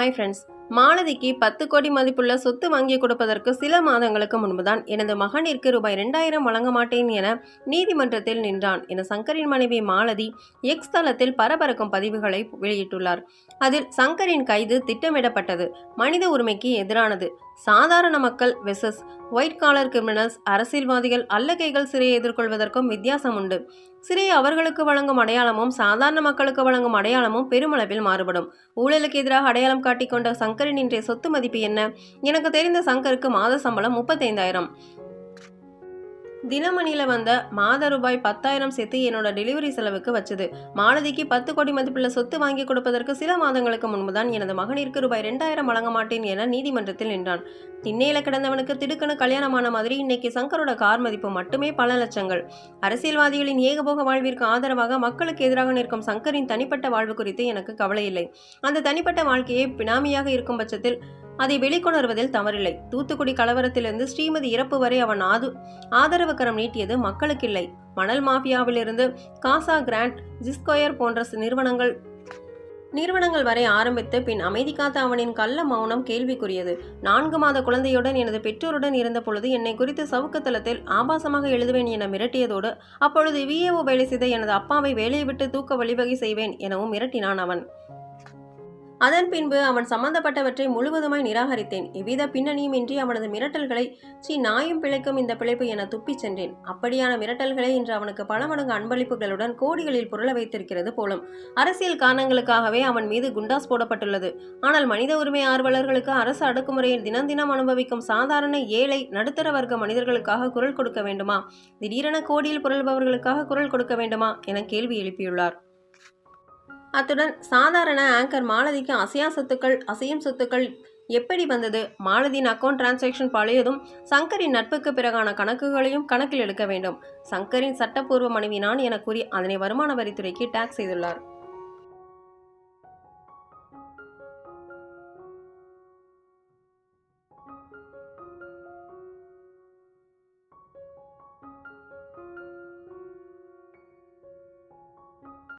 Hi friends மாலதிக்கு பத்து கோடி மதிப்புள்ள சொத்து வாங்கி கொடுப்பதற்கு சில மாதங்களுக்கு முன்புதான் எனது மகனிற்கு ரூபாய் ரெண்டாயிரம் வழங்க மாட்டேன் என நீதிமன்றத்தில் நின்றான் என சங்கரின் மனைவி மாலதி எக்ஸ் தளத்தில் பரபரக்கும் பதிவுகளை வெளியிட்டுள்ளார். அதில் சங்கரின் கைது திட்டமிடப்பட்டது. மனித உரிமைக்கு எதிரானது. சாதாரண மக்கள் வெசஸ் ஒயிட் காலர் கிரிமினல்ஸ் அரசியல்வாதிகள் அல்லகைகள் சிறையை எதிர்கொள்வதற்கும் வித்தியாசம் உண்டு. சிறை அவர்களுக்கு வழங்கும் அடையாளமும் சாதாரண மக்களுக்கு வழங்கும் அடையாளமும் பெருமளவில் மாறுபடும். ஊழலுக்கு எதிராக அடையாளம் காட்டிக்கொண்ட சங்கரின் இன்றைய சொத்து மதிப்பு என்ன? எனக்கு தெரிந்த சங்கருக்கு மாத சம்பளம் முப்பத்தைந்தாயிரம். தினமணியில் வந்த மாத ரூபாய் பத்தாயிரம் சேர்த்து என்னோட டெலிவரி செலவுக்கு வச்சது. மாலதிக்கு பத்து கோடி மதிப்புள்ள சொத்து வாங்கி கொடுப்பதற்கு சில மாதங்களுக்கு முன்புதான் எனது மகனிற்கு ரூபாய் ரெண்டாயிரம் வழங்க மாட்டேன் என நீதிமன்றத்தில் நின்றான். திண்ணையில கிடந்தவனுக்கு திடுக்கணு கல்யாணமான மாதிரி இன்னைக்கு சங்கரோட கார் மதிப்பு மட்டுமே பல லட்சங்கள். அரசியல்வாதிகளின் ஏகபோக வாழ்விற்கு ஆதரவாக மக்களுக்கு எதிராக நிற்கும் சங்கரின் தனிப்பட்ட வாழ்வு குறித்து எனக்கு கவலை இல்லை. அந்த தனிப்பட்ட வாழ்க்கையை பினாமியாக இருக்கும் பட்சத்தில் அதை வெளிக்கொணர்வதில் தவறில்லை. தூத்துக்குடி கலவரத்திலிருந்து ஸ்ரீமதி இறப்பு வரை அவன் ஆது ஆதரவு கரம் நீட்டியது மக்களுக்கில்லை. மணல் மாஃபியாவிலிருந்து காசா கிராண்ட் ஜிஸ்கொயர் போன்ற நிறுவனங்கள் நிறுவனங்கள் வரை ஆரம்பித்து பின் அமைதி காத்த அவனின் கள்ள மௌனம் கேள்விக்குரியது. நான்கு மாத குழந்தையுடன் எனது பெற்றோருடன் இருந்த பொழுது என்னை குறித்து சவுக்கு தளத்தில் ஆபாசமாக எழுதுவேன் என மிரட்டியதோடு அப்பொழுது விஏஓ வேலை செய்த எனது அப்பாவை வேலையை விட்டு தூக்க வழிவகை செய்வேன் எனவும் மிரட்டினான் அவன். அதன் பின்பு அவன் சம்பந்தப்பட்டவற்றை முழுவதுமாய் நிராகரித்தேன். எவ்வித பின்னணியும் இன்றி அவனது மிரட்டல்களை சீ நாயும் பிழைக்கும் இந்த பிழைப்பு என துப்பிச் சென்றேன். அப்படியான மிரட்டல்களை இன்று அவனுக்கு பல மடங்கு அன்பளிப்புகளுடன் கோடிகளில் புரள வைத்திருக்கிறது போலும். அரசியல் காரணங்களுக்காகவே அவன் மீது குண்டாஸ் போடப்பட்டுள்ளது. ஆனால் மனித உரிமை ஆர்வலர்களுக்கு அரசு அடக்குமுறையில் தினம் தினம் அனுபவிக்கும் சாதாரண ஏழை நடுத்தர வர்க்க மனிதர்களுக்காக குரல் கொடுக்க வேண்டுமா? திடீரென கோடியில் புரள்பவர்களுக்காக குரல் கொடுக்க வேண்டுமா? என கேள்வி எழுப்பியுள்ளார். அத்துடன் சாதாரண ஆங்கர் மாலதிக்கு அசையா சொத்துக்கள் அசையும் சொத்துக்கள் எப்படி வந்தது? மாலதியின் அக்கௌண்ட் டிரான்சாக்ஷன் பழையதும் சங்கரின் நட்புக்கு பிறகான கணக்குகளையும் கணக்கில் எடுக்க வேண்டும். சங்கரின் சட்டப்பூர்வ மனைவி நான் என கூறி அதனை வருமான வரித்துறைக்கு டேக்ஸ் செய்துள்ளார்.